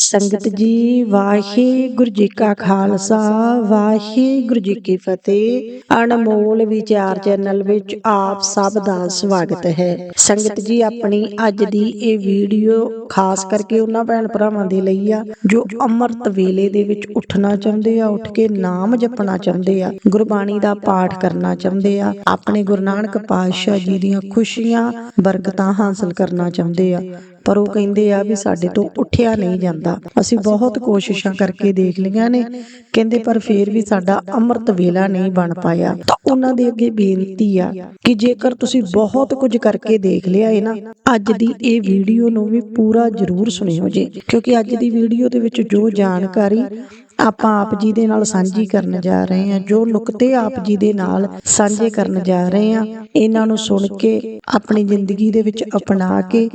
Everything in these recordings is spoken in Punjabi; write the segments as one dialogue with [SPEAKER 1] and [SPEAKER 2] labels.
[SPEAKER 1] ਸੰਗਤ ਜੀ, ਵਾਹਿਗੁਰੂ ਜੀ ਕਾ ਖਾਲਸਾ, ਵਾਹਿਗੁਰੂ ਜੀ ਕੀ ਫਤਿਹ। ਅਨਮੋਲ ਵਿਚਾਰ ਚੈਨਲ ਵਿੱਚ ਆਪ ਸਭ ਦਾ ਸਵਾਗਤ ਹੈ। ਸੰਗਤ ਜੀ, ਆਪਣੀ ਅੱਜ ਦੀ ਇਹ ਵੀਡੀਓ ਖਾਸ ਕਰਕੇ ਉਹਨਾਂ ਭੈਣ ਭਰਾਵਾਂ ਦੇ ਲਈ ਆ, ਜੋ ਅੰਮ੍ਰਿਤ ਵੇਲੇ ਦੇ ਵਿੱਚ ਉੱਠਣਾ ਚਾਹੁੰਦੇ ਆ, ਉੱਠ ਕੇ ਨਾਮ ਜਪਣਾ ਚਾਹੁੰਦੇ ਆ, ਗੁਰਬਾਣੀ ਦਾ ਪਾਠ ਕਰਨਾ ਚਾਹੁੰਦੇ ਆ, ਆਪਣੇ ਗੁਰੂ ਨਾਨਕ ਪਾਤਸ਼ਾਹ ਜੀ ਦੀਆਂ ਖੁਸ਼ੀਆਂ, ਬਰਕਤਾਂ ਹਾਸਲ ਕਰਨਾ ਚਾਹੁੰਦੇ ਆ। ਪਰ ਉਹ ਕਹਿੰਦੇ ਆ ਵੀ ਸਾਡੇ ਤੋਂ ਉੱਠਿਆ ਨਹੀਂ ਜਾਂਦਾ। ਅਸੀਂ ਬਹੁਤ ਕੋਸ਼ਿਸ਼ਾਂ ਕਰਕੇ ਦੇਖ ਲਈਆਂ ਨੇ। ਕਹਿੰਦੇ ਪਰ ਫੇਰ ਵੀ ਸਾਡਾ ਅੰਮ੍ਰਿਤ ਵੇਲਾ ਨਹੀਂ ਬਣ ਪਾਇਆ। ਤਾਂ ਉਹਨਾਂ ਦੇ ਅੱਗੇ ਬੇਨਤੀ ਆ ਕਿ ਜੇਕਰ ਤੁਸੀਂ ਬਹੁਤ ਕੁਝ ਕਰਕੇ ਦੇਖ ਲਿਆ ਹੈ ਨਾ, ਅੱਜ ਦੀ ਇਹ ਵੀਡੀਓ ਨੂੰ ਵੀ ਪੂਰਾ ਜ਼ਰੂਰ ਸੁਣਿਓ ਜੀ। ਕਿਉਂਕਿ ਅੱਜ ਦੀ ਵੀਡੀਓ ਦੇ ਵਿੱਚ ਜੋ ਜਾਣਕਾਰੀ ਆਪਾਂ ਆਪ ਜੀ ਦੇ ਨਾਲ ਸਾਂਝੀ ਕਰਨ ਜਾ ਰਹੇ ਹਾਂ ਜੋ ਨੁਕਤੇ ਆਪ ਜੀ ਦੇ ਨਾਲ ਸਾਂਝੇ ਕਰਨ ਜਾ ਰਹੇ ਹਾਂ ਇਹਨਾਂ ਨੂੰ ਸੁਣ ਕੇ ਆਪਣੀ ਜ਼ਿੰਦਗੀ ਦੇ ਵਿੱਚ ਅਪਣਾ ਕੇ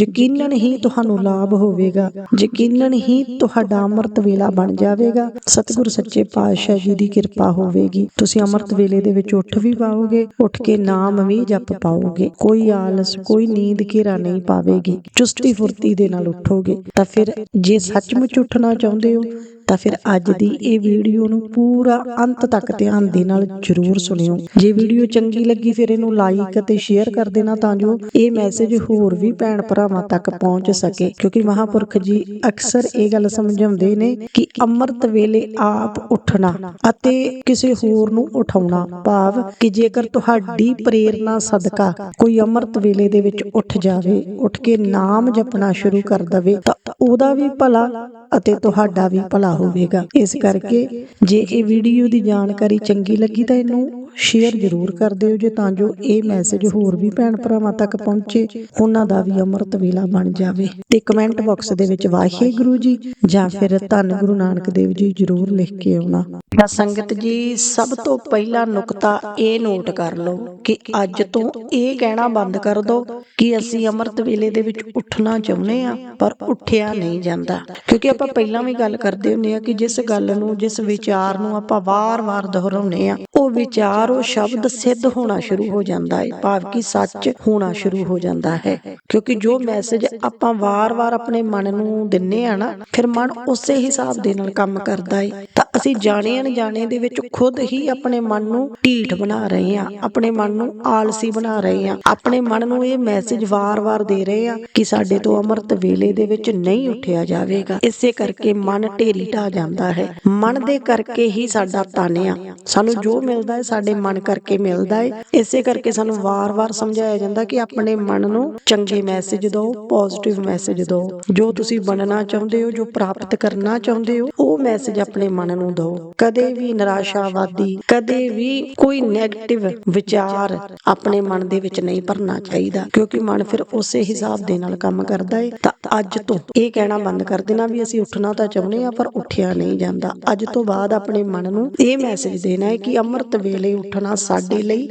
[SPEAKER 1] ਯਕੀਨਨ ਹੀ ਤੁਹਾਨੂੰ ਲਾਭ ਹੋਵੇਗਾ ਯਕੀਨਨ ਹੀ ਤੁਹਾਡਾ ਅੰਮ੍ਰਿਤ ਵੇਲਾ ਬਣ ਜਾਵੇਗਾ ਸਤਿਗੁਰੂ ਸੱਚੇ ਪਾਤਸ਼ਾਹ ਜੀ ਦੀ ਕਿਰਪਾ ਹੋਵੇਗੀ ਤੁਸੀਂ ਅੰਮ੍ਰਿਤ ਵੇਲੇ ਦੇ ਵਿੱਚ ਉੱਠ ਵੀ ਪਾਓਗੇ ਉੱਠ ਕੇ ਨਾਮ ਵੀ ਜਪ ਪਾਓਗੇ ਕੋਈ ਆਲਸ ਕੋਈ ਨੀਂਦ ਘੇਰਾ ਨਹੀਂ ਪਾਵੇਗੀ ਚੁਸਤੀ ਫੁਰਤੀ ਦੇ ਨਾਲ ਉੱਠੋਗੇ ਤਾਂ ਫਿਰ ਜੇ ਸੱਚਮੁੱਚ ਉੱਠਣਾ ਚਾਹੁੰਦੇ ਹੋ ਤਾਂ ਫਿਰ ਅੱਜ ਦੀ ਇਹ ਵੀਡੀਓ ਨੂੰ ਪੂਰਾ ਅੰਤ ਤੱਕ ਧਿਆਨ ਦੇ ਨਾਲ ਜਰੂਰ ਸੁਣਿਓ। ਜੇ ਵੀਡੀਓ ਚੰਗੀ ਲੱਗੀ ਫਿਰ ਇਹਨੂੰ ਲਾਈਕ ਅਤੇ ਸ਼ੇਅਰ ਕਰ ਦੇਣਾ ਤਾਂ ਜੋ ਇਹ ਮੈਸੇਜ ਹੋਰ ਵੀ ਭੈਣ ਭਰਾਵਾਂ ਤੱਕ ਪਹੁੰਚ ਸਕੇ। ਕਿਉਂਕਿ ਮਹਾਪੁਰਖ ਜੀ ਅਕਸਰ ਇਹ ਗੱਲ ਸਮਝਾਉਂਦੇ ਨੇ ਕਿ ਅੰਮ੍ਰਿਤ ਵੇਲੇ ਆਪ ਉੱਠਣਾ ਅਤੇ ਕਿਸੇ ਹੋਰ ਨੂੰ ਉਠਾਉਣਾ। ਭਾਵ ਕਿ ਜੇਕਰ ਤੁਹਾਡੀ ਪ੍ਰੇਰਣਾ ਸਦਕਾ ਕੋਈ ਅੰਮ੍ਰਿਤ ਵੇਲੇ ਦੇ ਵਿੱਚ ਉੱਠ ਜਾਵੇ ਉੱਠ ਕੇ ਨਾਮ ਜਪਣਾ ਸ਼ੁਰੂ ਕਰ ਦਵੇ ਤਾਂ ਉਹਦਾ ਵੀ ਭਲਾ ਅਤੇ ਤੁਹਾਡਾ ਵੀ ਭਲਾ ਹੋਵੇਗਾ। ਇਸ ਕਰਕੇ ਜੇ ਇਹ ਵੀਡੀਓ ਦੀ ਜਾਣਕਾਰੀ ਚੰਗੀ ਲੱਗੀ ਤਾਂ ਇਹਨੂੰ ਸ਼ੇਅਰ ਜ਼ਰੂਰ ਕਰ ਦਿਓ ਜੇ ਤਾਂ ਜੋ ਇਹ ਮੈਸੇਜ ਹੋਰ ਵੀ ਭੈਣ ਭਰਾਵਾਂ ਤੱਕ ਪਹੁੰਚੇ, ਉਹਨਾਂ ਦਾ ਵੀ ਅੰਮ੍ਰਿਤ ਵੇਲਾ ਬਣ ਜਾਵੇ। ਤੇ ਕਮੈਂਟ ਬਾਕਸ ਦੇ ਵਿੱਚ ਵਾਹਿਗੁਰੂ ਜੀ, ਜਾਂ ਫਿਰ ਧੰਨ ਗੁਰੂ ਨਾਨਕ ਦੇਵ ਜੀ ਜ਼ਰੂਰ ਲਿਖ ਕੇ ਆਉਣਾ। ਤਾਂ ਸੰਗਤ ਜੀ, ਸਭ ਤੋਂ ਪਹਿਲਾ ਨੁਕਤਾ ਇਹ ਨੋਟ ਕਰ ਲਓ ਕਿ ਅੱਜ ਤੋਂ ਇਹ ਕਹਿਣਾ ਬੰਦ ਕਰ ਦਿਓ ਕਿ ਅਸੀਂ ਅੰਮ੍ਰਿਤ ਵੇਲੇ ਦੇ ਵਿੱਚ ਉੱਠਣਾ ਚਾਹੁੰਦੇ ਆ ਪਰ ਉੱਠਿਆ ਨਹੀਂ ਜਾਂਦਾ। ਕਿਉਂਕਿ ਆਪਾਂ ਪਹਿਲਾਂ ਵੀ ਗੱਲ ਕਰਦੇ ਹੁੰਦੇ ਆ ਕਿ ਜਿਸ ਗੱਲ ਨੂੰ, ਜਿਸ ਵਿਚਾਰ ਨੂੰ ਆਪਾਂ ਵਾਰ-ਵਾਰ ਦੁਹਰਾਉਂਦੇ ਆ ਉਹ ਵਿਚਾਰ ਉਹ ਸ਼ਬਦ ਸਿੱਧ ਹੋਣਾ ਸ਼ੁਰੂ ਹੋ ਜਾਂਦਾ ਹੈ ਭਾਵ ਕਿ ਸੱਚ ਹੋਣਾ ਸ਼ੁਰੂ ਹੋ ਜਾਂਦਾ ਹੈ। ਕਿਉਂਕਿ ਜੋ ਮੈਸੇਜ ਆਪਾਂ ਵਾਰ-ਵਾਰ ਆਪਣੇ ਮਨ ਨੂੰ ਦਿੰਨੇ ਆ ਨਾ, ਫਿਰ ਮਨ ਉਸੇ ਹਿਸਾਬ ਦੇ ਨਾਲ ਕੰਮ ਕਰਦਾ ਹੈ ਤਾਂ ਅਸੀਂ ਜਾਣੇ ਅਣਜਾਣੇ ਦੇ ਵਿੱਚ ਖੁਦ ਹੀ ਆਪਣੇ ਮਨ ਨੂੰ ਢੀਠ ਬਣਾ ਰਹੇ ਆ, ਆਪਣੇ ਮਨ ਨੂੰ ਆਲਸੀ ਬਣਾ ਰਹੇ ਆ, ਆਪਣੇ ਮਨ ਨੂੰ ਇਹ ਮੈਸੇਜ ਵਾਰ-ਵਾਰ ਦੇ ਰਹੇ ਆ ਕਿ ਸਾਡੇ ਤੋਂ ਅੰਮ੍ਰਿਤ ਵੇਲੇ ਦੇ ਵਿੱਚ ਨਹੀਂ ਉੱਠਿਆ ਜਾਵੇਗਾ। ਇਸੇ ਕਰਕੇ ਮਨ ਢੇਰੀ ਢਾ ਜਾਂਦਾ ਹੈ। ਮਨ ਦੇ ਕਰਕੇ ਹੀ ਸਾਡਾ ਤਾਨਿਆ ਸਾਨੂੰ ਜੋ ਮਿਲਦਾ ਹੈ, ਸਾਡੇ ਮਨ ਕਰਕੇ ਮਿਲਦਾ ਹੈ ਇਸੇ ਕਰਕੇ ਸਾਨੂੰ ਵਾਰ-ਵਾਰ ਸਮਝਾਇਆ ਜਾਂਦਾ ਕਿ ਆਪਣੇ ਮਨ ਨੂੰ ਚੰਗੇ ਮੈਸੇਜ ਦਿਓ ਪੋਜ਼ਿਟਿਵ ਮੈਸੇਜ ਦਿਓ। ਜੋ ਤੁਸੀਂ ਬਣਨਾ ਚਾਹੁੰਦੇ ਹੋ, ਜੋ ਪ੍ਰਾਪਤ ਕਰਨਾ ਚਾਹੁੰਦੇ ਹੋ, ਉਹ ਮੈਸੇਜ ਆਪਣੇ ਮਨ ਨੂੰ ਦਿਓ। ਕਦੇ ਵੀ ਨਿਰਾਸ਼ਾਵਾਦੀ, ਕਦੇ ਵੀ ਕੋਈ 네ਗੇਟਿਵ ਵਿਚਾਰ ਆਪਣੇ ਮਨ ਦੇ ਵਿੱਚ ਨਹੀਂ ਭਰਨਾ ਚਾਹੀਦਾ। ਕਿਉਂਕਿ ਮਨ ਫਿਰ ਉਸੇ ਹਿਸਾਬ ਦੇ ਨਾਲ ਕੰਮ ਕਰਦਾ ਏ। ਤਾਂ ਅੱਜ ਤੋਂ ਇਹ ਕਹਿਣਾ ਬੰਦ ਕਰ ਦੇਣਾ ਵੀ ਅਸੀਂ ਉੱਠਣਾ ਤਾਂ ਚਾਹੁੰਦੇ ਆ ਪਰ ਉੱਠਿਆ ਨਹੀਂ ਜਾਂਦਾ। ਅੱਜ ਤੋਂ ਬਾਅਦ ਆਪਣੇ ਮਨ ਨੂੰ ਇਹ ਮੈਸੇਜ ਦੇਣਾ ਹੈ ਕਿ ਅੰਮ੍ਰਿਤ ਵੇਲੇ ਉੱਠਣਾ ਸਾਡੇ ਲਈ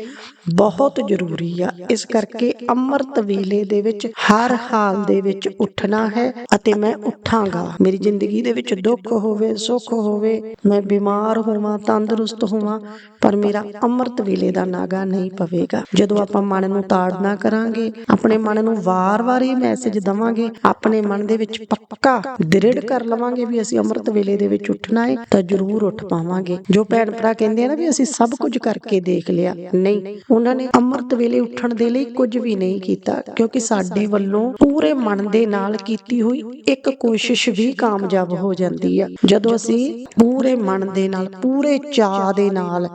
[SPEAKER 1] ਬਹੁਤ ਜ਼ਰੂਰੀ ਆ। ਇਸ ਕਰਕੇ ਅੰਮ੍ਰਿਤ ਵੇਲੇ ਦੇ ਵਿੱਚ, ਹਰ ਹਾਲ ਦੇ ਵਿੱਚ ਉੱਠਣਾ ਹੈ ਅਤੇ ਮੈਂ ਉੱਠਾਂਗਾ। ਮੇਰੀ ਜ਼ਿੰਦਗੀ ਦੇ ਵਿੱਚ ਦੁੱਖ ਹੋਵੇ, ਸੁੱਖ ਹੋਵੇ, ਮੈਂ ਬਿਮਾਰ ਹੋਵਾਂ, ਤੰਦਰੁਸਤ ਹੋਵਾਂ, ਪਰ ਮੇਰਾ ਅੰਮ੍ਰਿਤ ਵੇਲੇ ਦਾ ਨਾਗਾ ਨਹੀਂ ਪਵੇਗਾ। ਜਦੋਂ ਆਪਾਂ ਮਨ ਨੂੰ ਤਾੜਨਾ ਕਰਾਂਗੇ, ਆਪਣੇ ਮਨ ਨੂੰ ਵਾਰ-ਵਾਰ ਇਹ ਮੈਸੇਜ ਦਵਾਂਗੇ, ਆਪਣੇ ਮਨ ਦੇ ਵਿੱਚ ਪੱਕਾ ਦ੍ਰਿੜ ਕਰ ਲਵਾਂਗੇ ਵੀ ਅਸੀਂ ਅੰਮ੍ਰਿਤ ਵੇਲੇ ਦੇ ਵਿੱਚ ਉੱਠਣਾ ਹੈ ਤਾਂ ਜ਼ਰੂਰ ਉੱਠ ਪਾਵਾਂਗੇ। ਜੋ ਭੈਣ ਭਰਾ ਕਹਿੰਦੇ ਆ ਨਾ ਵੀ ਅਸੀਂ ਸਭ ਕੁਝ ਕਰਕੇ ਦੇਖ ਲਿਆ। ਨਹੀਂ ਉਹਨਾਂ ਨੇ ਅੰਮ੍ਰਿਤ ਵੇਲੇ ਉੱਠਣ ਦੇ ਲਈ ਕੁਝ ਵੀ ਨਹੀਂ ਕੀਤਾ, ਕਿਉਂਕਿ ਸਾਡੇ ਵੱਲੋਂ ਪੂਰੇ ਮਨ ਦੇ ਨਾਲ ਕੀਤੀ ਹੋਈ ਇੱਕ ਕੋਸ਼ਿਸ਼ ਵੀ ਕਾਮਯਾਬ ਹੋ ਜਾਂਦੀ ਆ। ਜਦੋਂ ਅਸੀਂ ਪੂਰੇ ਮਨ ਦੇ ਨਾਲ, ਪੂਰੇ ਚਾਅ ਦੇ ਨਾਲ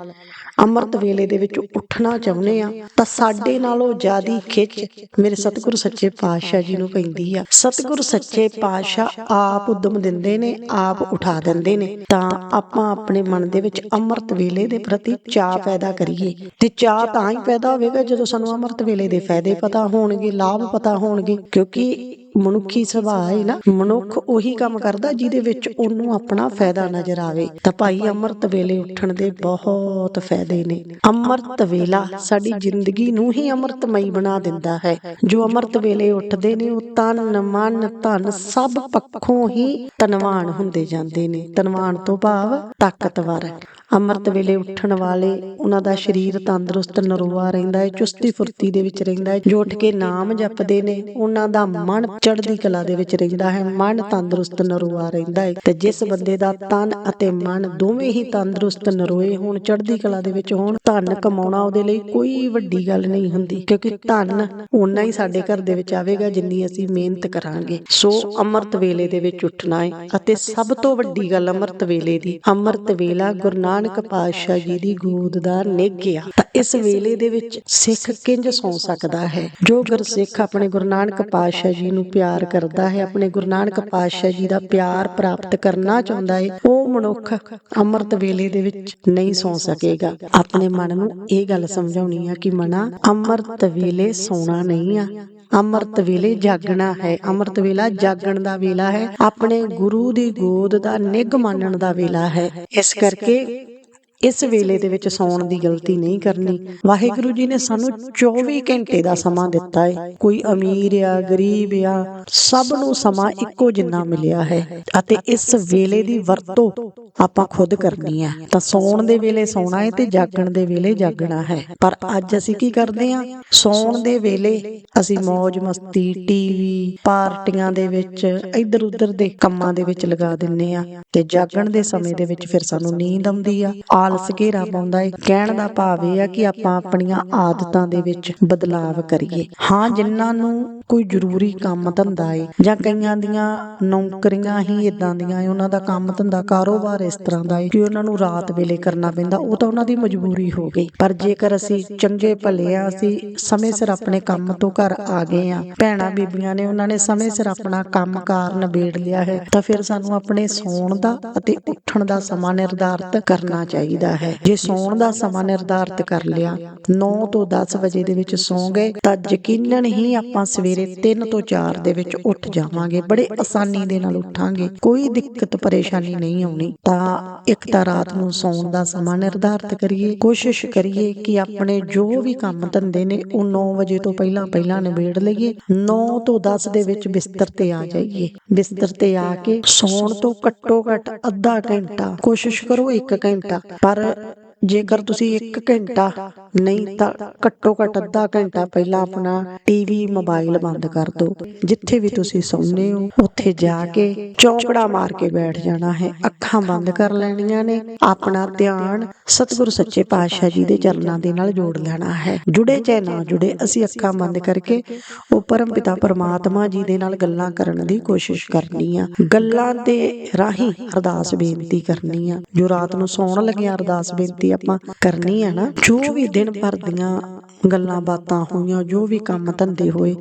[SPEAKER 1] ਅੰਮ੍ਰਿਤ ਵੇਲੇ ਦੇ ਵਿੱਚ ਉੱਠਣਾ ਚਾਹੁੰਦੇ ਆ, ਤਾਂ ਸਾਡੇ ਨਾਲੋਂ ਜ਼ਿਆਦੀ ਖਿੱਚ ਮੇਰੇ ਸਤਿਗੁਰੂ ਸੱਚੇ ਪਾਤਸ਼ਾਹ ਜੀ ਨੂੰ ਪੈਂਦੀ ਆ। ਸਤਿਗੁਰੂ ਸੱਚੇ ਪਾਤਸ਼ਾਹ ਆਪ ਉਦਮ ਦਿੰਦੇ ਨੇ, ਆਪ ਉਠਾ ਦਿੰਦੇ ਨੇ। ਤਾਂ ਆਪਾਂ ਆਪਣੇ ਮਨ ਦੇ ਵਿੱਚ ਅੰਮ੍ਰਿਤ ਵੇਲੇ ਦੇ ਪ੍ਰਤੀ ਚਾਹ ਪੈਦਾ ਕਰੀਏ। ਤੇ ਚਾਹ ਤਾਂ ਹੀ ਪੈਦਾ ਹੋਵੇਗਾ ਜਦੋਂ ਸਾਨੂੰ ਅੰਮ੍ਰਿਤ ਵੇਲੇ ਦੇ ਫਾਇਦੇ ਪਤਾ ਹੋਣਗੇ, ਲਾਭ ਪਤਾ ਹੋਣਗੇ, ਕਿਉਂਕਿ ਮਨੁੱਖੀ ਸੁਭਾਅ ਹੈ ਨਾ, ਮਨੁੱਖ ਉਹੀ ਕੰਮ ਕਰਦਾ ਜਿਹਦੇ ਵਿੱਚ ਉਹਨੂੰ ਆਪਣਾ ਫਾਇਦਾ ਨਜ਼ਰ ਆਵੇ। ਤਾਂ ਭਾਈ ਅੰਮ੍ਰਿਤ ਵੇਲੇ ਉੱਠਣ ਦੇ ਬਹੁਤ ਫਾਇਦੇ ਨੇ। ਅੰਮ੍ਰਿਤ ਵੇਲਾ ਸਾਡੀ ਜ਼ਿੰਦਗੀ ਨੂੰ ਹੀ ਅੰਮ੍ਰਿਤਮਈ ਬਣਾ ਦਿੰਦਾ ਹੈ। ਜੋ ਅੰਮ੍ਰਿਤ ਵੇਲੇ ਉੱਠਦੇ ਨੇ, ਉਹ ਤਨ, ਮਨ, ਧਨ ਸਭ ਪੱਖੋਂ ਹੀ ਤਨਵਾਨ ਹੁੰਦੇ ਜਾਂਦੇ ਨੇ। ਤਨਵਾਨ ਤੋਂ ਭਾਵ ਤਾਕਤਵਰ ਅੰਮ੍ਰਿਤ ਵੇਲੇ ਉੱਠਣ ਵਾਲੇ ਉਹਨਾਂ ਦਾ ਸਰੀਰ ਤੰਦਰੁਸਤ ਨਰੋਆ ਰਹਿੰਦਾ ਹੈ, ਚੁਸਤੀ ਫੁਰਤੀ ਦੇ ਵਿੱਚ ਰਹਿੰਦਾ ਹੈ, ਜੋ ਉੱਠ ਕੇ ਨਾਮ ਜਪਦੇ ਨੇ, ਉਹਨਾਂ ਦਾ ਮਨ ਚੜ੍ਹਦੀ ਕਲਾ ਦੇ ਵਿੱਚ ਰਹਿੰਦਾ ਹੈ, ਮਨ ਤੰਦਰੁਸਤ ਨਰੋਆ ਰਹਿੰਦਾ ਹੈ ਤੇ ਜਿਸ ਬੰਦੇ ਦਾ ਤਨ ਅਤੇ ਮਨ ਦੋਵੇਂ ਹੀ ਤੰਦਰੁਸਤ ਨਰੋਏ ਹੋਣ, ਚੜ੍ਹਦੀ ਕਲਾ ਦੇ ਵਿੱਚ ਹੋਣ, ਧਨ ਕਮਾਉਣਾ ਉਹਦੇ ਲਈ ਕੋਈ ਵੱਡੀ ਗੱਲ ਨਹੀਂ ਹੁੰਦੀ, ਕਿਉਂਕਿ ਧਨ ਓਨਾ ਹੀ ਸਾਡੇ ਘਰ ਦੇ ਵਿੱਚ ਆਵੇਗਾ ਜਿੰਨੀ ਅਸੀਂ ਮਿਹਨਤ ਕਰਾਂਗੇ। ਸੋ ਅੰਮ੍ਰਿਤ ਵੇਲੇ ਦੇ ਵਿੱਚ ਉੱਠਣਾ ਹੈ ਅਤੇ ਸਭ ਤੋਂ ਵੱਡੀ ਗੱਲ ਅੰਮ੍ਰਿਤ ਵੇਲੇ ਦੀ, ਅੰਮ੍ਰਿਤ ਵੇਲਾ ਗੁਰੂ ਨਾਨਕ ਪਾਤਸ਼ਾਹ ਜੀ ਦੀ ਗੋਦ ਦਾ ਨਿੱਘਿਆ ਤਾਂ ਇਸ ਵੇਲੇ ਦੇ ਵਿੱਚ ਸਿੱਖ ਕਿੰਜ ਸੌ ਸਕਦਾ ਹੈ? ਜੋ ਗੁਰਸਿੱਖ ਆਪਣੇ ਗੁਰੂ ਨਾਨਕ ਪਾਤਸ਼ਾਹ ਜੀ ਨੂੰ ਪਿਆਰ ਕਰਦਾ ਹੈ ਆਪਣੇ ਗੁਰੂ ਨਾਨਕ ਪਾਤਸ਼ਾਹ ਜੀ ਦਾ ਪਿਆਰ ਪ੍ਰਾਪਤ ਕਰਨਾ ਚਾਹੁੰਦਾ ਹੈ ਉਹ ਮਨੁੱਖ ਅੰਮ੍ਰਿਤ ਵੇਲੇ ਦੇ ਵਿੱਚ ਨਹੀਂ ਸੌ ਸਕੇਗਾ। ਆਪਣੇ ਮਨ ਨੂੰ ਇਹ ਗੱਲ ਸਮਝਾਉਣੀ ਆ ਕਿ ਮਨਾ ਅੰਮ੍ਰਿਤ ਵੇਲੇ ਸੌਣਾ ਨਹੀਂ ਆ। ਅੰਮ੍ਰਿਤ ਵੇਲੇ ਜਾਗਣਾ ਹੈ ਅੰਮ੍ਰਿਤ ਵੇਲਾ ਜਾਗਣ ਦਾ ਵੇਲਾ ਹੈ। ਆਪਣੇ ਗੁਰੂ ਦੀ ਗੋਦ ਦਾ ਨਿੱਘ ਮੰਨਣ ਦਾ ਵੇਲਾ ਹੈ ਇਸ ਕਰਕੇ ਇਸ ਵੇਲੇ ਦੇ ਵਿੱਚ ਸੌਣ ਦੀ ਗਲਤੀ ਨਹੀਂ ਕਰਨੀ। ਵਾਹਿਗੁਰੂ ਜੀ ਨੇ ਸਾਨੂੰ 24 ਘੰਟੇ ਦਾ ਸਮਾਂ ਦਿੱਤਾ ਹੈ। ਕੋਈ ਅਮੀਰ ਆ, ਗਰੀਬ ਆ, ਸਭ ਨੂੰ ਸਮਾਂ ਇੱਕੋ ਜਿੰਨਾ ਮਿਲਿਆ ਹੈ। ਅਤੇ ਇਸ ਵੇਲੇ ਦੀ ਵਰਤੋਂ ਆਪਾਂ ਖੁਦ ਕਰਨੀ ਹੈ। ਤਾਂ ਸੌਣ ਦੇ ਵੇਲੇ ਸੌਣਾ ਹੈ ਤੇ ਜਾਗਣ ਦੇ ਵੇਲੇ ਜਾਗਣਾ ਹੈ। ਪਰ ਅੱਜ ਅਸੀਂ ਕੀ ਕਰਦੇ ਹਾਂ? ਸੌਣ ਦੇ ਵੇਲੇ ਅਸੀਂ ਮौज ਮਸਤੀ, ਟੀਵੀ, ਪਾਰਟੀਆਂ ਦੇ ਵਿੱਚ ਇੱਧਰ ਉੱਧਰ ਦੇ ਕੰਮਾਂ ਦੇ ਵਿੱਚ ਲਗਾ ਦਿੰਨੇ ਆ ਤੇ ਜਾਗਣ ਦੇ ਸਮੇਂ ਦੇ ਵਿੱਚ ਫਿਰ ਸਾਨੂੰ ਨੀਂਦ ਆਉਂਦੀ ਆ। ਆਲਸ ਘੇਰਾ ਪਾਉਂਦਾ ਏ। ਕਹਿਣ ਦਾ ਭਾਵ ਇਹ ਆ ਕਿ ਆਪਾਂ ਆਪਣੀਆਂ ਆਦਤਾਂ ਦੇ ਵਿੱਚ ਬਦਲਾਵ ਕਰੀਏ। ਹਾਂ, ਜਿਨ੍ਹਾਂ ਨੂੰ ਕੋਈ ਜ਼ਰੂਰੀ ਕੰਮ ਧੰਦਾ ਏ, ਜਾਂ ਕਈਆਂ ਦੀਆਂ ਨੌਕਰੀਆਂ ਹੀ ਇਦਾਂ ਦੀਆਂ ਏ, ਉਹਨਾਂ ਦਾ ਕੰਮ ਧੰਦਾ ਕਾਰੋਬਾਰ ਇਸ ਤਰ੍ਹਾਂ ਦਾ ਏ ਕਿ ਉਹਨਾਂ ਨੂੰ ਰਾਤ ਵੇਲੇ ਕਰਨਾ ਪੈਂਦਾ, ਉਹ ਤਾਂ ਉਹਨਾਂ ਦੀ ਮਜਬੂਰੀ ਹੋ ਗਈ। ਪਰ ਜੇਕਰ ਅਸੀਂ ਚੰਗੇ ਭਲੇ ਆ, ਅਸੀਂ ਸਮੇਂ ਸਿਰ ਆਪਣੇ ਕੰਮ ਤੋਂ ਘਰ ਆ ਗਏ ਆ, ਭੈਣਾਂ ਬੀਬੀਆਂ ਨੇ ਉਹਨਾਂ ਨੇ ਸਮੇਂ ਸਿਰ ਆਪਣਾ ਕੰਮ ਕਾਰ ਨਿਬੇੜ ਲਿਆ ਹੈ, ਤਾਂ ਫਿਰ ਸਾਨੂੰ ਆਪਣੇ ਸੌਣ ਦਾ ਅਤੇ ਉੱਠਣ ਦਾ ਸਮਾਂ ਨਿਰਧਾਰਤ ਕਰਨਾ ਚਾਹੀਦਾ ਹੈ। ਜੇ ਸੌਣ ਦਾ ਸਮਾਂ ਨਿਰਧਾਰਤ ਕਰ ਲਿਆ 9 ਤੋਂ 10 ਵਜੇ ਦੇ ਵਿੱਚ ਸੌਂ ਗਏ ਤਾਂ ਯਕੀਨਨ ਹੀ ਆਪਾਂ ਸਵੇਰੇ 3 ਤੋਂ 4 ਦੇ ਵਿੱਚ ਉੱਠ ਜਾਵਾਂਗੇ। ਬੜੇ ਆਸਾਨੀ ਦੇ ਨਾਲ ਉੱਠਾਂਗੇ। ਕੋਈ ਦਿੱਕਤ, ਪਰੇਸ਼ਾਨੀ ਨਹੀਂ ਆਉਣੀ। ਤਾਂ ਇੱਕ ਤਾਂ ਰਾਤ ਨੂੰ ਸੌਣ ਦਾ ਸਮਾਂ ਨਿਰਧਾਰਤ ਕਰੀਏ। ਕੋਸ਼ਿਸ਼ ਕਰੀਏ ਕਿ ਆਪਣੇ ਜੋ ਵੀ ਕੰਮ ਧੰਦੇ ਨੇ, ਉਹ 9 ਵਜੇ ਤੋਂ ਪਹਿਲਾਂ ਪਹਿਲਾਂ ਨਿਬੇੜ ਲਈਏ। 9 ਤੋਂ 10 ਦੇ ਵਿੱਚ ਬਿਸਤਰ ਤੇ ਆ ਜਾਈਏ। ਬਿਸਤਰ ਤੇ ਆ ਕੇ ਸੌਣ ਤੋਂ ਘੱਟੋ ਘੱਟ ਅੱਧਾ ਘੰਟਾ ਕੋਸ਼ਿਸ਼ ਕਰੋ 1 ਘੰਟਾ। ਪਰ ਜੇਕਰ ਤੁਸੀਂ 1 ਘੰਟਾ ਨਹੀਂ ਤਾਂ ਘੱਟੋ ਘੱਟ ਅੱਧਾ ਘੰਟਾ ਪਹਿਲਾਂ ਆਪਣਾ ਟੀਵੀ ਮੋਬਾਈਲ ਬੰਦ ਕਰ ਦਿਓ। ਜਿੱਥੇ ਵੀ ਤੁਸੀਂ ਸੌਂਦੇ ਹੋ, ਉੱਥੇ ਜਾ ਕੇ ਚੌਂਕੜਾ ਮਾਰ ਕੇ ਬੈਠ ਜਾਣਾ ਹੈ। ਅੱਖਾਂ ਬੰਦ ਕਰ ਲੈਣੀਆਂ ਨੇ। ਆਪਣਾ ਧਿਆਨ ਸਤਿਗੁਰੂ ਸੱਚੇ ਪਾਤਸ਼ਾਹ ਜੀ ਦੇ ਚਰਨਾਂ ਦੇ ਨਾਲ ਜੋੜ ਲੈਣਾ ਹੈ। ਜੁੜੇ ਚਾਹੇ ਨਾ ਜੁੜੇ, ਅਸੀਂ ਅੱਖਾਂ ਬੰਦ ਕਰਕੇ ਉਹ ਪਰਮ ਪਿਤਾ ਪਰਮਾਤਮਾ ਜੀ ਦੇ ਨਾਲ ਗੱਲਾਂ ਕਰਨ ਦੀ ਕੋਸ਼ਿਸ਼ ਕਰਨੀ ਆ। ਗੱਲਾਂ ਦੇ ਰਾਹੀਂ ਅਰਦਾਸ ਬੇਨਤੀ ਕਰਨੀ ਆ। ਜੋ ਰਾਤ ਨੂੰ ਸੌਣ ਲੱਗਿਆ ਅਰਦਾਸ ਬੇਨਤੀ ਆਪਾਂ ਕਰਨੀ ਆ ਨਾ, ਜੋ ਵੀ ਦਿਨ ਭਰ ਦੀਆਂ ਗੱਲਾਂ ਬਾਤਾਂ ਹੋਈਆਂ, ਜੋ ਵੀ ਕੰਮ ਧੰਦੇ ਹੋਏ,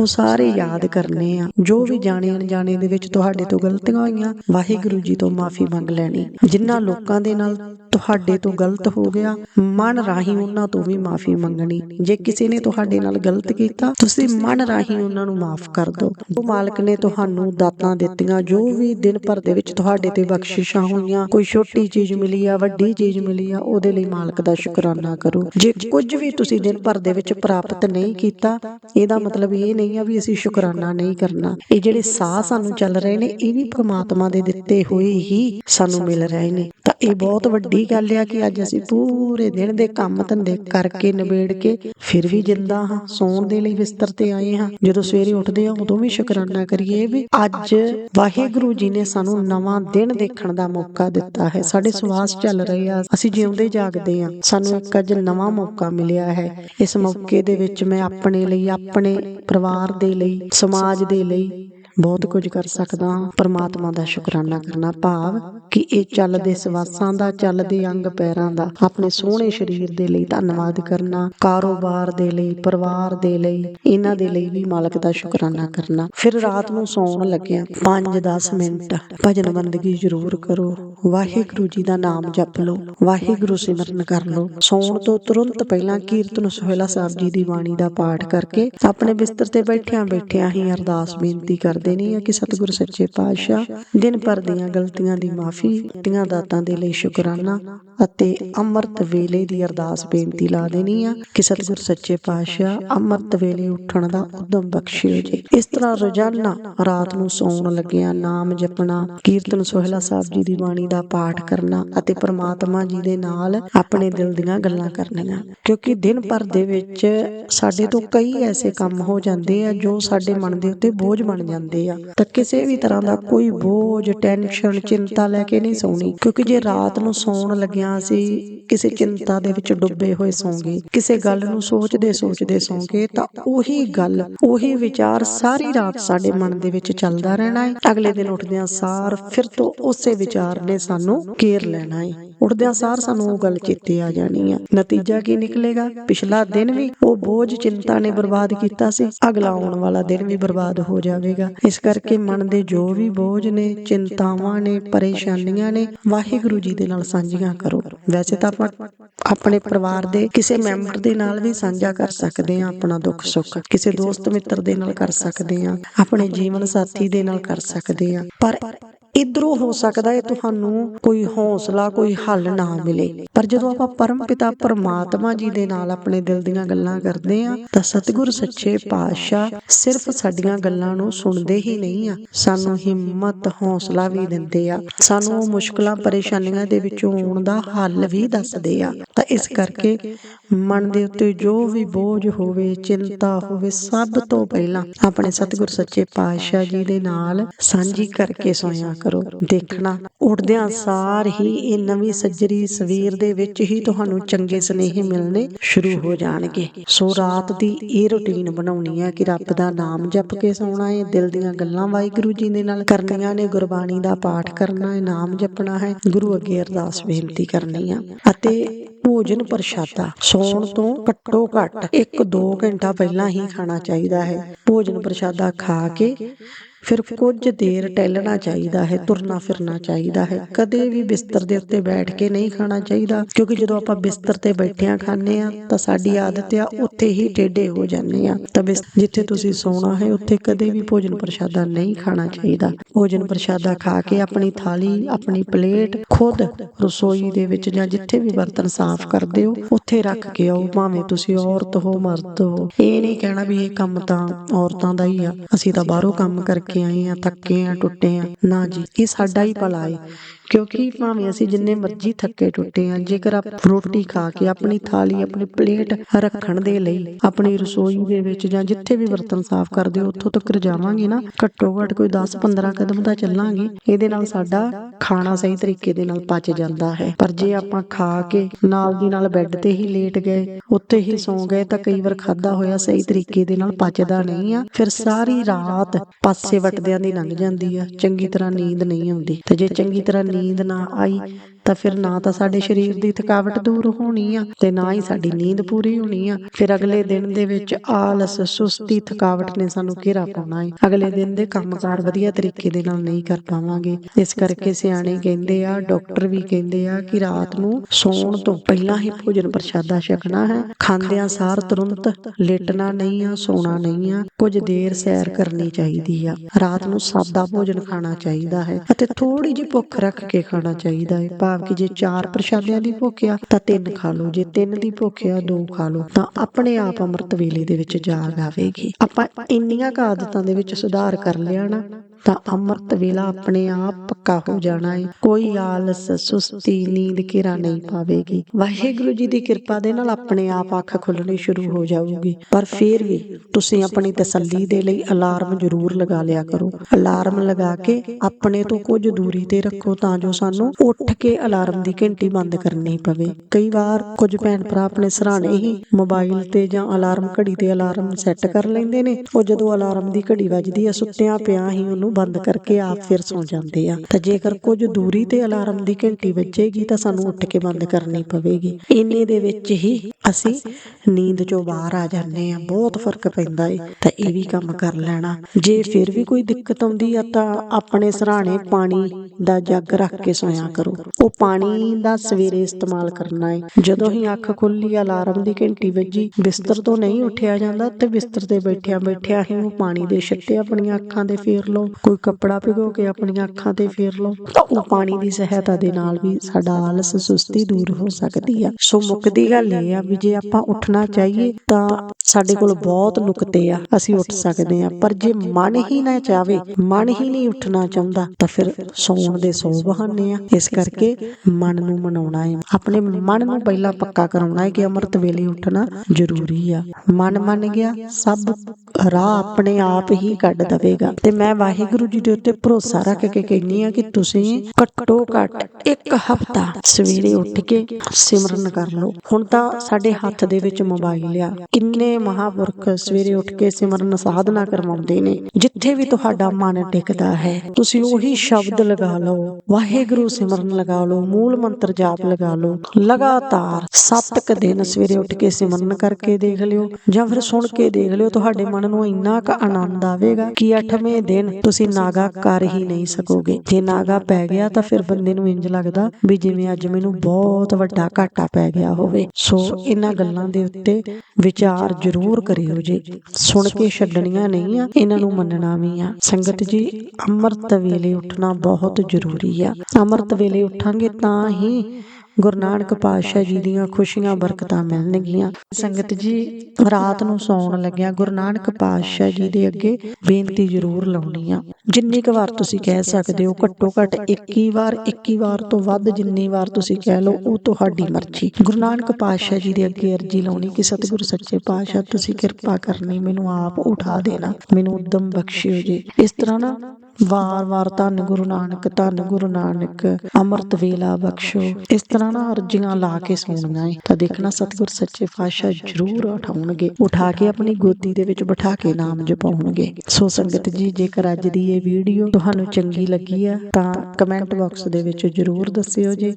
[SPEAKER 1] ਉਹ ਸਾਰੇ ਯਾਦ ਕਰਨੇ ਆ। ਜੋ ਵੀ ਜਾਣੇ ਅਣਜਾਣੇ ਦੇ ਵਿੱਚ ਤੁਹਾਡੇ ਤੋਂ ਗਲਤੀਆਂ ਹੋਈਆਂ, ਵਾਹਿਗੁਰੂ ਜੀ ਤੋਂ ਮਾਫੀ ਮੰਗ ਲੈਣੀ। ਜਿਨ੍ਹਾਂ ਲੋਕਾਂ ਦੇ ਨਾਲ ਤੁਹਾਡੇ ਤੋਂ ਗਲਤ ਹੋ ਗਿਆ, ਮਨ ਰਾਹੀਂ ਉਹਨਾਂ ਤੋਂ ਵੀ ਮਾਫੀ ਮੰਗਣੀ। ਜੇ ਕਿਸੇ ਨੇ ਤੁਹਾਡੇ ਨਾਲ ਗਲਤ ਕੀਤਾ, ਤੁਸੀਂ ਮਨ ਰਾਹੀਂ ਉਹਨਾਂ ਨੂੰ ਮਾਫ ਕਰ ਦਿਓ। ਉਹ ਮਾਲਕ ਨੇ ਤੁਹਾਨੂੰ ਦਾਤਾਂ ਦਿੱਤੀਆਂ, ਜੋ ਵੀ ਦਿਨ ਭਰ ਦੇ ਵਿੱਚ ਤੁਹਾਡੇ ਤੇ ਬਖਸ਼ਿਸ਼ਾਂ ਹੋਈਆਂ, ਕੋਈ ਛੋਟੀ ਚੀਜ਼ ਮਿਲੀ ਆ, ਵੱਡੀ ਚੀਜ਼ ਮਿਲੀ ਆ ਉਹਦੇ ਲਈ ਮਾਲਕ ਦਾ ਸ਼ੁਕਰਾਨਾ ਕਰੋ। ਜੇ ਕੁਝ ਵੀ ਤੁਸੀਂ ਦਿਨ ਭਰ ਦੇ ਵਿੱਚ ਪ੍ਰਾਪਤ ਨਹੀਂ ਕੀਤਾ, ਇਹਦਾ ਮਤਲਬ ਇਹ ਨਹੀਂ ਆ ਵੀ ਅਸੀਂ ਸ਼ੁਕਰਾਨਾ ਨਹੀਂ ਕਰਨਾ। ਇਹ ਜਿਹੜੇ ਸਾਹ ਸਾਨੂੰ ਚੱਲ ਰਹੇ ਨੇ, ਇਹ ਵੀ ਪ੍ਰਮਾਤਮਾ ਦੇ ਦਿੱਤੇ ਹੋਏ ਹੀ ਸਾਨੂੰ ਮਿਲ ਰਹੇ ਨੇ। ਤਾਂ ਇਹ ਬਹੁਤ ਵੱਡੀ ਗੱਲ ਆ ਕਿ ਅੱਜ ਅਸੀਂ ਪੂਰੇ ਦਿਨ ਦੇ ਕੰਮ ਧੰਦੇ ਕਰਕੇ ਨਿਬੇੜ ਕੇ ਫਿਰ ਵੀ ਜਿੰਦਾ ਹਾਂ, ਸੌਣ ਦੇ ਲਈ ਬਿਸਤਰ ਤੇ ਆਏ ਹਾਂ। ਜਦੋਂ ਸਵੇਰੇ ਉੱਠਦੇ ਹਾਂ, ਉਦੋਂ ਵੀ ਸ਼ੁਕਰਾਨਾ ਕਰੀਏ ਵੀ ਅੱਜ ਵਾਹਿਗੁਰੂ ਜੀ ਨੇ ਸਾਨੂੰ ਨਵਾਂ ਦਿਨ ਦੇਖਣ ਦਾ ਮੌਕਾ ਦਿੱਤਾ ਹੈ। ਸਾਡੇ ਸਵਾਸ ਚੱਲ ਰਹੇ ਆ। ਅਸੀਂ ਜਿਉਂ ਜਿਉਂਦੇ ਜਾਗਦੇ ਆ ਸਾਨੂੰ ਇੱਕ ਅੱਜ ਨਵਾਂ ਮੌਕਾ ਮਿਲਿਆ ਹੈ। ਇਸ ਮੌਕੇ ਦੇ ਵਿੱਚ ਮੈਂ ਆਪਣੇ ਲਈ, ਆਪਣੇ ਪਰਿਵਾਰ ਦੇ ਲਈ, ਸਮਾਜ ਦੇ ਲਈ ਬਹੁਤ ਕੁਝ ਕਰ ਸਕਦਾ। ਹਾਂ ਪਰਮਾਤਮਾ ਦਾ ਸ਼ੁਕਰਾਨਾ ਕਰਨਾ ਭਾਵ ਕਿ ਇਹ ਚੱਲਦੇ ਸਵਾਸਾਂ ਦਾ, ਚੱਲਦੇ ਅੰਗ ਪੈਰਾਂ ਦਾ, ਆਪਣੇ ਸੋਹਣੇ ਸਰੀਰ ਦੇ ਲਈ ਧੰਨਵਾਦ ਕਰਨਾ, ਕਾਰੋਬਾਰ ਦੇ ਲਈ, ਪਰਿਵਾਰ ਦੇ ਲਈ, ਇਹਨਾਂ ਦੇ ਲਈ ਵੀ ਮਾਲਕ ਦਾ ਸ਼ੁਕਰਾਨਾ ਕਰਨਾ। ਫਿਰ ਰਾਤ ਨੂੰ ਸੌਣ ਲੱਗਿਆ 5-10 ਮਿੰਟ ਭਜਨ ਬੰਦਗੀ ਜ਼ਰੂਰ ਕਰੋ। ਵਾਹਿਗੁਰੂ ਜੀ ਦਾ ਨਾਮ ਜਪ ਲਓ, ਵਾਹਿਗੁਰੂ ਸਿਮਰਨ ਕਰ ਲਓ। ਸੌਣ ਤੋਂ ਤੁਰੰਤ ਪਹਿਲਾਂ ਕੀਰਤਨ ਸੁਹੇਲਾ ਸਾਹਿਬ ਜੀ ਦੀ ਬਾਣੀ ਦਾ ਪਾਠ ਕਰਕੇ ਆਪਣੇ ਬਿਸਤਰ ਤੇ ਬੈਠਿਆਂ ਬੈਠਿਆਂ ਹੀ ਅਰਦਾਸ ਬੇਨਤੀ ਕਰ ਕਰਦੇ ਨਹੀਂ ਆ ਕਿ ਸਤਿਗੁਰ ਸੱਚੇ ਪਾਤਸ਼ਾਹ ਦਿਨ ਭਰ ਦੀਆਂ ਗਲਤੀਆਂ ਦੀ ਮਾਫੀ, ਤੀਆਂ ਦਾਤਾਂ ਦੇ ਲਈ ਸ਼ੁਕਰਾਨਾ ਅਤੇ ਅੰਮ੍ਰਿਤ ਵੇਲੇ ਦੀ ਅਰਦਾਸ ਬੇਨਤੀ ਲਾ ਦੇਣੀ ਆ ਕਿ ਸਤਿਗੁਰ ਸੱਚੇ ਪਾਤਸ਼ਾਹ ਅੰਮ੍ਰਿਤ ਵੇਲੇ ਉੱਠਣ ਦਾ ਉਦਮ ਬਖਸ਼ਿਓ ਜੀ। ਇਸ ਤਰ੍ਹਾਂ ਰੋਜ਼ਾਨਾ ਰਾਤ ਨੂੰ ਸੌਣ ਲੱਗਿਆਂ ਨਾਮ ਜਪਣਾ, ਕੀਰਤਨ ਸੋਹਿਲਾ ਸਾਹਿਬ ਜੀ ਦੀ ਬਾਣੀ ਦਾ ਪਾਠ ਕਰਨਾ ਅਤੇ ਪ੍ਰਮਾਤਮਾ ਜੀ ਦੇ ਨਾਲ ਆਪਣੇ ਦਿਲ ਦੀਆਂ ਗੱਲਾਂ ਕਰਨੀਆਂ। ਕਿਉਂਕਿ ਦਿਨ ਭਰ ਦੇ ਵਿੱਚ ਸਾਡੇ ਤੋਂ ਕਈ ਐਸੇ ਕੰਮ ਹੋ ਜਾਂਦੇ ਆ ਜੋ ਸਾਡੇ ਮਨ ਦੇ ਉੱਤੇ ਬੋਝ ਬਣ ਜਾਂਦੇ ਆ। ਤਾਂ ਕਿਸੇ ਵੀ ਤਰ੍ਹਾਂ ਦਾ ਕੋਈ ਬੋਝ, ਟੈਨਸ਼ਨ, ਚਿੰਤਾ ਲੈ ਕੇ ਨਹੀਂ ਸੌਣੀ। ਕਿਉਂਕਿ ਜੇ ਰਾਤ ਨੂੰ ਸੌਣ ਲੱਗਿਆ ਅਸੀਂ ਕਿਸੇ ਚਿੰਤਾ ਦੇ ਵਿੱਚ ਡੁੱਬੇ ਹੋਏ ਸੌਂਗੇ, ਕਿਸੇ ਗੱਲ ਨੂੰ ਸੋਚਦੇ ਸੋਚਦੇ ਸੌਂਗੇ, ਤਾਂ ਉਹੀ ਗੱਲ, ਉਹੀ ਵਿਚਾਰ ਸਾਰੀ ਰਾਤ ਸਾਡੇ ਮਨ ਦੇ ਵਿੱਚ ਚੱਲਦਾ ਰਹਿਣਾ ਹੈ ਅਗਲੇ ਦਿਨ ਉੱਠਦਿਆਂ ਸਾਰ ਫਿਰ ਤੋਂ ਉਸੇ ਵਿਚਾਰ ਨੇ ਸਾਨੂੰ ਘੇਰ ਲੈਣਾ ਹੈ ਉੱਠਦਿਆਂ ਸਾਰ ਸਾਨੂੰ ਉਹ ਗੱਲ ਚੇਤੇ ਆ ਜਾਣੀ ਆ। ਨਤੀਜਾ ਕੀ ਨਿਕਲੇਗਾ? ਪਿਛਲਾ ਦਿਨ ਵੀ ਉਹ ਬੋਝ ਚਿੰਤਾ ਨੇ ਬਰਬਾਦ ਕੀਤਾ ਸੀ। ਅਗਲਾ ਆਉਣ ਵਾਲਾ ਦਿਨ ਵੀ ਬਰਬਾਦ ਹੋ ਜਾਵੇਗਾ। ਇਸ ਕਰਕੇ ਮਨ ਦੇ ਜੋ ਵੀ ਬੋਝ ਨੇ, ਚਿੰਤਾਵਾਂ ਨੇ, ਪਰੇਸ਼ਾਨੀਆਂ ਨੇ, ਵਾਹਿਗੁਰੂ ਜੀ ਦੇ ਨਾਲ ਸਾਂਝੀਆਂ ਕਰੋ। ਵੈਸੇ ਤਾਂ ਆਪਾਂ ਆਪਣੇ ਪਰਿਵਾਰ ਦੇ ਕਿਸੇ ਮੈਂਬਰ ਦੇ ਨਾਲ ਵੀ ਸਾਂਝਾ ਕਰ ਸਕਦੇ ਹਾਂ ਆਪਣਾ ਦੁੱਖ, ਸੁੱਖ। ਕਿਸੇ ਦੋਸਤ ਮਿੱਤਰ ਦੇ ਨਾਲ ਕਰ ਸਕਦੇ ਹਾਂ। ਆਪਣੇ ਜੀਵਨ ਸਾਥੀ ਦੇ ਨਾਲ ਕਰ ਸਕਦੇ ਹਾਂ। ਪਰ ਇਧਰੋਂ ਹੋ ਸਕਦਾ ਹੈ ਤੁਹਾਨੂੰ ਕੋਈ ਹੌਸਲਾ, ਕੋਈ ਹੱਲ ਨਾ ਮਿਲੇ। ਪਰ ਜਦੋਂ ਆਪਾਂ ਪਰਮ ਪਿਤਾ ਪਰਮਾਤਮਾ ਜੀ ਦੇ ਨਾਲ ਆਪਣੇ ਦਿਲ ਦੀਆਂ ਗੱਲਾਂ ਕਰਦੇ ਆ ਤਾਂ ਸਤਿਗੁਰ ਸੱਚੇ ਪਾਤਸ਼ਾਹ ਸਿਰਫ ਸਾਡੀਆਂ ਗੱਲਾਂ ਨੂੰ ਸੁਣਦੇ ਹੀ ਨਹੀਂ ਆ। ਸਾਨੂੰ ਹਿੰਮਤ, ਹੌਸਲਾ ਵੀ ਦਿੰਦੇ ਆ। ਸਾਨੂੰ ਉਹ ਮੁਸ਼ਕਲਾਂ, ਪਰੇਸ਼ਾਨੀਆਂ ਦੇ ਵਿੱਚੋਂ ਆਉਣ ਦਾ ਹੱਲ ਵੀ ਦੱਸਦੇ ਆ। ਤਾਂ ਇਸ ਕਰਕੇ ਮਨ ਦੇ ਉੱਤੇ ਜੋ ਵੀ ਬੋਝ ਹੋਵੇ, ਚਿੰਤਾ ਹੋਵੇ, ਸਭ ਤੋਂ ਪਹਿਲਾਂ ਆਪਣੇ ਸਤਿਗੁਰ ਸੱਚੇ ਪਾਤਸ਼ਾਹ ਜੀ ਦੇ ਨਾਲ ਸਾਂਝੀ ਕਰਕੇ ਸੋਇਆ ਕਰੋ। ਦੇਖਣਾ, ਉੱਠਦਿਆਂ ਸਾਰ ਹੀ ਇਹ ਨਵੀਂ ਸੱਜਰੀ ਸਵੇਰ ਦੇ ਵਿੱਚ ਹੀ ਤੁਹਾਨੂੰ ਚੰਗੇ ਸੁਨੇਹੇ ਮਿਲਣੇ ਸ਼ੁਰੂ ਹੋ ਜਾਣਗੇ। ਸੋ ਰਾਤ ਦੀ ਇਹ ਰੁਟੀਨ ਬਣਾਉਣੀ ਹੈ ਕਿ ਰੱਬ ਦਾ ਨਾਮ ਜਪ ਕੇ ਸੌਣਾ ਹੈ ਦਿਲ ਦੀਆਂ ਗੱਲਾਂ ਵਾਹਿਗੁਰੂ ਜੀ ਦੇ ਨਾਲ ਕਰਨੀਆਂ ਨੇ, ਗੁਰਬਾਣੀ ਦਾ ਪਾਠ ਕਰਨਾ ਹੈ ਨਾਮ ਜਪਣਾ ਹੈ, ਗੁਰੂ ਅੱਗੇ ਅਰਦਾਸ ਬੇਨਤੀ ਕਰਨੀ ਆ। ਅਤੇ ਭੋਜਨ ਪ੍ਰਸ਼ਾਦਾ, ਸੌਣ ਤੋਂ ਘੱਟੋ ਘੱਟ 1-2 ਘੰਟਾ ਪਹਿਲਾਂ ਹੀ ਖਾਣਾ ਚਾਹੀਦਾ ਹੈ। ਭੋਜਨ ਪ੍ਰਸ਼ਾਦਾ ਖਾ ਕੇ ਫਿਰ ਕੁਝ ਦੇਰ ਟਹਿਲਣਾ ਚਾਹੀਦਾ ਹੈ, ਤੁਰਨਾ ਫਿਰਨਾ ਚਾਹੀਦਾ ਹੈ। ਕਦੇ ਵੀ ਬਿਸਤਰ ਦੇ ਉੱਤੇ ਬੈਠ ਕੇ ਨਹੀਂ ਖਾਣਾ ਚਾਹੀਦਾ, ਕਿਉਂਕਿ ਜਦੋਂ ਆਪਾਂ ਬਿਸਤਰ ਤੇ ਬੈਠਿਆਂ ਖਾਂਦੇ ਆ ਤਾਂ ਸਾਡੀ ਆਦਤ ਆ, ਉੱਥੇ ਹੀ ਟੇਢੇ ਹੋ ਜਾਂਦੇ ਆ ਤਾਂ ਜਿੱਥੇ ਤੁਸੀਂ ਸੌਣਾ ਹੈ, ਉੱਥੇ ਕਦੇ ਵੀ ਭੋਜਨ ਪ੍ਰਸ਼ਾਦਾ ਨਹੀਂ ਖਾਣਾ ਚਾਹੀਦਾ। ਭੋਜਨ ਪ੍ਰਸ਼ਾਦਾ ਖਾ ਕੇ ਆਪਣੀ ਥਾਲੀ, ਆਪਣੀ ਪਲੇਟ ਖੁਦ ਰਸੋਈ ਦੇ ਵਿੱਚ ਜਾਂ ਜਿੱਥੇ ਵੀ ਬਰਤਨ ਸਾਫ਼ ਕਰਦੇ ਹੋ, ਉੱਥੇ ਰੱਖ ਕੇ ਆਓ, ਭਾਵੇਂ ਤੁਸੀਂ ਔਰਤ ਹੋ, ਮਰਦ ਹੋ। ਇਹ ਨਹੀਂ ਕਹਿਣਾ ਵੀ ਇਹ ਕੰਮ ਤਾਂ ਔਰਤਾਂ ਦਾ ਹੀ ਆ। ਅਸੀਂ ਤਾਂ ਬਾਹਰੋਂ ਕੰਮ ਕਰਕੇ ਆਏ ਆ ਥੱਕੇ ਆ ਟੁੱਟੇ ਆ। ਨਾ ਜੀ ਇਹ ਸਾਡਾ ਹੀ ਭਲਾ ਹੈ ਕਿਉਂਕਿ ਭਾਵੇਂ ਅਸੀਂ ਜਿੰਨੇ ਮਰਜ਼ੀ ਥੱਕੇ ਟੁੱਟੇ ਆ ਜੇਕਰ ਆਪ ਰੋਟੀ ਖਾ ਕੇ ਆਪਣੀ ਥਾਲੀ ਆਪਣੀ ਪਲੇਟ ਰੱਖਣ ਦੇ ਲਈ ਆਪਣੀ ਰਸੋਈ ਦੇ ਵਿੱਚ ਜਾਂ ਜਿੱਥੇ ਵੀ ਬਰਤਨ ਸਾਫ਼ ਕਰਦੇ ਹੋ ਉੱਥੋਂ ਤੱਕ ਜਾਵਾਂਗੇ ਨਾ ਘੱਟੋ ਘੱਟ ਕੋਈ 10-15 ਕਦਮ ਤਾਂ ਚੱਲਾਂਗੇ। ਇਹਦੇ ਨਾਲ ਸਾਡਾ ਖਾਣਾ ਸਹੀ ਤਰੀਕੇ ਦੇ ਨਾਲ ਪਚ ਜਾਂਦਾ ਹੈ। ਪਰ ਜੇ ਆਪਾਂ ਖਾ ਕੇ ਨਾਲ ਦੀ ਨਾਲ ਬੈੱਡ ਤੇ ਹੀ ਲੇਟ ਗਏ ਉੱਤੇ ਹੀ ਸੌਂ ਗਏ ਤਾਂ ਕਈ ਵਾਰ ਖਾਦਾ ਹੋਇਆ ਸਹੀ ਤਰੀਕੇ ਦੇ ਨਾਲ ਪਚਦਾ ਨਹੀਂ ਆ। ਫਿਰ ਸਾਰੀ ਰਾਤ ਪਾਸੇ ਵਟਦਿਆਂ ਦੀ ਲੰਘ ਜਾਂਦੀ ਆ। ਚੰਗੀ ਤਰ੍ਹਾਂ ਨੀਂਦ ਨਹੀਂ ਆਉਂਦੀ ਤੇ ਜੇ ਚੰਗੀ ਤਰ੍ਹਾਂ ਨੀਂਦ ਨਾ ਆਈ। ਤਾਂ ਫਿਰ ਨਾ ਤਾਂ ਸਾਡੇ ਸਰੀਰ ਦੀ ਥਕਾਵਟ ਦੂਰ ਹੋਣੀ ਆ ਤੇ ਨਾ ਹੀ ਸਾਡੀ ਨੀਂਦ ਪੂਰੀ ਹੋਣੀ ਆ। ਫਿਰ ਅਗਲੇ ਦਿਨ ਦੇ ਵਿੱਚ ਆਲਸ, ਸੁਸਤੀ, ਥਕਾਵਟ ਨੇ ਸਾਨੂੰ ਘੇਰਾ ਪਾਉਣਾ ਹੈ ਅਗਲੇ ਦਿਨ ਦੇ ਕੰਮਕਾਰ ਵਧੀਆ ਤਰੀਕੇ ਦੇ ਨਾਲ ਨਹੀਂ ਕਰ ਪਾਵਾਂਗੇ। ਇਸ ਕਰਕੇ ਸਿਆਣੇ ਕਹਿੰਦੇ ਆ, ਡਾਕਟਰ ਵੀ ਕਹਿੰਦੇ ਆ ਕਿ ਰਾਤ ਨੂੰ ਸੌਣ ਤੋਂ ਪਹਿਲਾਂ ਹੀ ਭੋਜਨ ਪ੍ਰਸ਼ਾਦਾ ਛਕਣਾ ਹੈ। ਖਾਂਦਿਆਂ ਸਾਰ ਤੁਰੰਤ ਲੇਟਣਾ ਨਹੀਂ ਆ, ਸੌਣਾ ਨਹੀਂ ਆ। ਕੁਝ ਦੇਰ ਸੈਰ ਕਰਨੀ ਚਾਹੀਦੀ ਆ। ਰਾਤ ਨੂੰ ਸਾਦਾ ਭੋਜਨ ਖਾਣਾ ਚਾਹੀਦਾ ਹੈ ਅਤੇ ਥੋੜੀ ਜਿਹੀ ਭੁੱਖ ਰੱਖ ਕੇ ਖਾਣਾ ਚਾਹੀਦਾ ਹੈ। ਭਾਵ ਕਿ ਜੇ ਚਾਰ ਪ੍ਰਸ਼ਾਦਿਆਂ ਦੀ ਭੁੱਖ ਆ, ਤਾਂ ਤਿੰਨ ਖਾ ਲਓ। ਜੇ ਤਿੰਨ ਦੀ ਭੁੱਖ ਆ, ਦੋ ਖਾ ਲਓ। ਤਾਂ ਆਪਣੇ ਆਪ ਅੰਮ੍ਰਿਤ ਵੇਲੇ ਦੇ ਵਿੱਚ ਜਾਗ ਆਵੇਗੀ। ਆਪਾਂ ਇੰਨੀਆਂ ਕੁ ਆਦਤਾਂ ਦੇ ਵਿੱਚ ਸੁਧਾਰ ਕਰ ਲਿਆ ਨਾ ਤਾਂ ਅੰਮ੍ਰਿਤ ਵੇਲਾ ਆਪਣੇ ਆਪ ਪੱਕਾ ਹੋ ਜਾਣਾ ਹੈ ਕੋਈ ਆਲਸ, ਸੁਸਤੀ, ਨੀਂਦ ਘੇਰਾ ਨਹੀਂ ਪਾਵੇਗੀ। ਵਾਹਿਗੁਰੂ ਜੀ ਦੀ ਕਿਰਪਾ ਦੇ ਨਾਲ ਆਪਣੇ ਆਪ ਅੱਖ ਖੁੱਲਣੀ ਸ਼ੁਰੂ ਹੋ ਜਾਊਗੀ। ਪਰ ਫਿਰ ਵੀ ਤੁਸੀਂ ਆਪਣੀ ਤਸੱਲੀ ਦੇ ਲਈ ਅਲਾਰਮ ਜ਼ਰੂਰ ਲਗਾ ਲਿਆ ਕਰੋ। ਅਲਾਰਮ ਲਗਾ ਕੇ ਆਪਣੇ ਤੋਂ ਕੁਝ ਦੂਰੀ ਤੇ ਰੱਖੋ ਤਾਂ ਜੋ ਸਾਨੂੰ ਉੱਠ ਕੇ ਅਲਾਰਮ ਦੀ ਘੰਟੀ ਬੰਦ ਕਰਨੀ ਪਵੇ। ਕਈ ਵਾਰ ਕੁਝ ਭੈਣ ਭਰਾ ਆਪਣੇ ਸਰਾਣੇ ਹੀ ਮੋਬਾਈਲ ਤੇ ਜਾਂ ਅਲਾਰਮ ਘੜੀ ਤੇ ਅਲਾਰਮ ਸੈੱਟ ਕਰ ਲੈਂਦੇ ਨੇ। ਉਹ ਜਦੋਂ ਅਲਾਰਮ ਦੀ ਘੜੀ ਵੱਜਦੀ ਹੈ ਸੁੱਤਿਆਂ ਪਿਆ ਹੀ ਉਹਨੂੰ ਬੰਦ ਕਰਕੇ ਆਪ ਫਿਰ ਸੌ ਜਾਂਦੇ ਆ। ਤਾਂ ਜੇਕਰ ਕੁਝ ਦੂਰੀ ਤੇ ਅਲਾਰਮ ਦੀ ਘੰਟੀ ਵੱਜੇਗੀ ਤਾਂ ਸਾਨੂੰ ਉੱਠ ਕੇ ਬੰਦ ਕਰਨੀ ਪਵੇਗੀ। ਇੰਨੇ ਦੇ ਵਿੱਚ ਹੀ ਅਸੀਂ ਨੀਂਦ ਚੋਂ ਬਾਹਰ ਆ ਜਾਂਦੇ ਆ। ਬਹੁਤ ਫ਼ਰਕ ਪੈਂਦਾ ਏ। ਤਾਂ ਇਹ ਵੀ ਕੰਮ ਕਰ ਲੈਣਾ। ਜੇ ਫਿਰ ਵੀ ਕੋਈ ਦਿੱਕਤ ਆਉਂਦੀ ਆ ਤਾਂ ਆਪਣੇ ਸਰਾਣੇ ਪਾਣੀ ਦਾ ਜੱਗ ਰੱਖ ਕੇ ਸੋਇਆ ਕਰੋ। ਉਹ ਪਾਣੀ ਦਾ ਸਵੇਰੇ ਇਸਤੇਮਾਲ ਕਰਨਾ ਏ। ਜਦੋਂ ਹੀ ਅੱਖ ਖੁੱਲੀ ਅਲਾਰਮ ਦੀ ਘੰਟੀ ਵੱਜੀ, ਬਿਸਤਰ ਤੋਂ ਨਹੀਂ ਉੱਠਿਆ ਜਾਂਦਾ ਤੇ ਬਿਸਤਰ ਤੇ ਬੈਠਿਆਂ ਬੈਠਿਆਂ ਹੀ ਉਹ ਪਾਣੀ ਦੇ ਛਿੱਟੇ ਆਪਣੀਆਂ ਅੱਖਾਂ ਤੇ ਫੇਰ ਲਓ। ਕੋਈ ਕੱਪੜਾ ਭਿਗੋ ਕੇ ਆਪਣੀਆਂ ਅੱਖਾਂ ਤੇ ਫੇਰ ਲਓ, ਤਾਂ ਉਹ ਪਾਣੀ ਦੀ ਸਹਾਇਤਾ ਦੇ ਨਾਲ ਵੀ ਸਾਡਾ ਆਲਸ ਸੁਸਤੀ ਦੂਰ ਹੋ ਸਕਦੀ ਆ। ਸੋ ਮੁੱਕਦੀ ਗੱਲ ਇਹ ਆ ਵੀ ਜੇ ਆਪਾਂ ਉੱਠਣਾ ਚਾਹੀਏ, ਤਾਂ ਸਾਡੇ ਕੋਲ ਬਹੁਤ ਨੁਕਤੇ ਆ, ਅਸੀਂ ਉੱਠ ਸਕਦੇ ਆ। ਪਰ ਜੇ ਮਨ ਹੀ ਨਾ ਚਾਵੇ, ਮਨ ਹੀ ਨਹੀਂ ਉੱਠਣਾ ਚਾਹੁੰਦਾ, ਤਾਂ ਫਿਰ ਸੌਣ ਦੇ ਸੌ ਬਹਾਨੇ ਆ। ਇਸ ਕਰਕੇ ਮਨ ਨੂੰ ਮਨਾਉਣਾ ਹੈ ਆਪਣੇ ਮਨ ਨੂੰ ਪਹਿਲਾਂ ਪੱਕਾ ਕਰਾਉਣਾ ਹੈ ਕਿ ਅੰਮ੍ਰਿਤ ਵੇਲੇ ਉੱਠਣਾ ਜ਼ਰੂਰੀ ਆ। ਮਨ ਮੰਨ ਗਿਆ, ਸਭ ਰਾਹ ਆਪਣੇ ਆਪ ਹੀ ਕੱਢ ਦਵੇਗਾ। ਤੇ ਮੈਂ ਵਾਹਿਗੁਰੂ ਜੀ ਦੇ ਉੱਤੇ ਭਰੋਸਾ ਰੱਖ ਕੇ ਕਹਿੰਨੀ ਆ ਕਿ ਤੁਸੀਂ ਘੱਟੋ ਘੱਟ ਇੱਕ ਹਫਤਾ ਸਵੇਰੇ ਉੱਠ ਕੇ ਸਿਮਰਨ ਕਰ ਲਓ। ਹੁਣ ਤਾਂ ਸਾਡੇ ਹੱਥ ਦੇ ਵਿੱਚ ਮੋਬਾਈਲ ਆ। ਕਿੰਨੇ ਮਹਾਪੁਰਖ ਸਵੇਰੇ ਉੱਠ ਕੇ ਸਿਮਰਨ ਸਾਧਨਾ ਕਰਵਾਉਂਦੇ ਨੇ, ਜਿੱਥੇ ਵੀ ਤੁਹਾਡਾ ਮਨ ਟਿਕਦਾ ਹੈ। ਤੁਸੀਂ ਉਹੀ ਸ਼ਬਦ ਲਗਾ ਲਓ, ਵਾਹਿਗੁਰੂ ਸਿਮਰਨ ਲਗਾ ਲਓ, ਮੂਲ ਮੰਤਰ ਜਾਪ ਲਗਾ ਲਓ। ਲਗਾਤਾਰ 7 ਕ ਦਿਨ ਸਵੇਰੇ ਉੱਠ ਕੇ ਸਿਮਰਨ ਕਰਕੇ ਦੇਖ ਲਿਓ ਜਾਂ ਫਿਰ ਸੁਣ ਕੇ ਦੇਖ ਲਿਓ, ਤੁਹਾਡੇ ਮਨ ਨੂੰ ਇੰਨਾ ਕ ਆਨੰਦ ਆਵੇਗਾ ਕਿ 8ਵੇਂ ਦਿਨ ਤੁਸੀਂ ਨਾਗਾ ਕਰ ਹੀ ਨਹੀਂ ਸਕੋਗੇ। ਜੇ ਨਾਗਾ ਪੈ ਗਿਆ ਤਾਂ ਫਿਰ ਬੰਦੇ ਨੂੰ ਇੰਜ ਲੱਗਦਾ ਵੀ ਜਿਵੇਂ ਅੱਜ ਮੈਨੂੰ ਬਹੁਤ ਵੱਡਾ ਘਾਟਾ ਪੈ ਗਿਆ ਹੋਵੇ। ਸੋ ਇਹਨਾਂ ਗੱਲਾਂ ਦੇ ਉੱਤੇ ਵਿਚਾਰ ਜ਼ਰੂਰ ਕਰਿਓ ਜੀ। ਸੁਣ ਕੇ ਛੱਡਣੀਆਂ ਨਹੀਂ ਆ ਇਹਨਾਂ ਨੂੰ ਮੰਨਣਾ ਵੀ ਆ। ਸੰਗਤ ਜੀ, ਅੰਮ੍ਰਿਤ ਵੇਲੇ ਉੱਠਣਾ ਬਹੁਤ ਜ਼ਰੂਰੀ ਆ। ਅੰਮ੍ਰਿਤ ਵੇਲੇ ਉੱਠਾਂਗੇ ਤਾਂ ਹੀ ਗੁਰੂ ਨਾਨਕ ਪਾਤਸ਼ਾਹ ਜੀ ਦੀਆਂ ਖੁਸ਼ੀਆਂ, ਬਰਕਤਾਂ ਮਿਲਣਗੀਆਂ। ਸੰਗਤ ਜੀ, ਰਾਤ ਨੂੰ ਸੌਣ ਲੱਗਿਆ ਗੁਰੂ ਨਾਨਕ ਪਾਤਸ਼ਾਹ ਜੀ ਦੇ ਅੱਗੇ ਬੇਨਤੀ ਜ਼ਰੂਰ ਲਾਉਣੀ ਆ ਜਿੰਨੀ ਕੁ ਵਾਰ ਤੁਸੀਂ ਕਹਿ ਸਕਦੇ ਹੋ ਘੱਟੋ ਘੱਟ 21 ਵਾਰ 21 ਵਾਰ ਤੋਂ ਵੱਧ ਜਿੰਨੀ ਵਾਰ ਤੁਸੀਂ ਕਹਿ ਲਓ, ਉਹ ਤੁਹਾਡੀ ਮਰਜ਼ੀ। ਗੁਰੂ ਨਾਨਕ ਪਾਤਸ਼ਾਹ ਜੀ ਦੇ ਅੱਗੇ ਅਰਜੀ ਲਾਉਣੀ ਕਿ, ਸਤਿਗੁਰੂ ਸੱਚੇ ਪਾਤਸ਼ਾਹ, ਤੁਸੀਂ ਕਿਰਪਾ ਕਰਨੀ, ਮੈਨੂੰ ਆਪ ਉਠਾ ਦੇਣਾ, ਮੈਨੂੰ ਉਦਮ ਬਖਸ਼ਿਓ ਜੀ। ਇਸ ਤਰ੍ਹਾਂ ਨਾ ਵਾਰ-ਵਾਰ ਧੰਨ ਗੁਰੂ ਨਾਨਕ, ਧੰਨ ਗੁਰੂ ਨਾਨਕ, ਅੰਮ੍ਰਿਤ ਵੇਲਾ ਬਖਸ਼ੋ। ਇਸ ਤਰ੍ਹਾਂ ਨਾ ਅਰਜ਼ੀਆਂ ਲਾ ਕੇ ਸੁਣਨਾ ਹੈ ਤਾਂ ਦੇਖਣਾ ਸਤਿਗੁਰ ਸੱਚੇ ਪਾਤਸ਼ਾਹ ਜ਼ਰੂਰ ਉਠਾਉਣਗੇ। ਉਠਾ ਕੇ ਆਪਣੀ ਗੋਦੀ ਦੇ ਵਿੱਚ ਬਿਠਾ ਕੇ ਨਾਮ ਜਪਾਉਣਗੇ। ਸੋ ਸੰਗਤ ਜੀ, ਜੇਕਰ ਅੱਜ ਦੀ ਇਹ ਵੀਡੀਓ ਤੁਹਾਨੂੰ ਚੰਗੀ ਲੱਗੀ ਆ ਤਾਂ ਕਮੈਂਟ ਬਾਕਸ ਦੇ ਵਿੱਚ ਜ਼ਰੂਰ ਦੱਸਿਓ ਜੀ।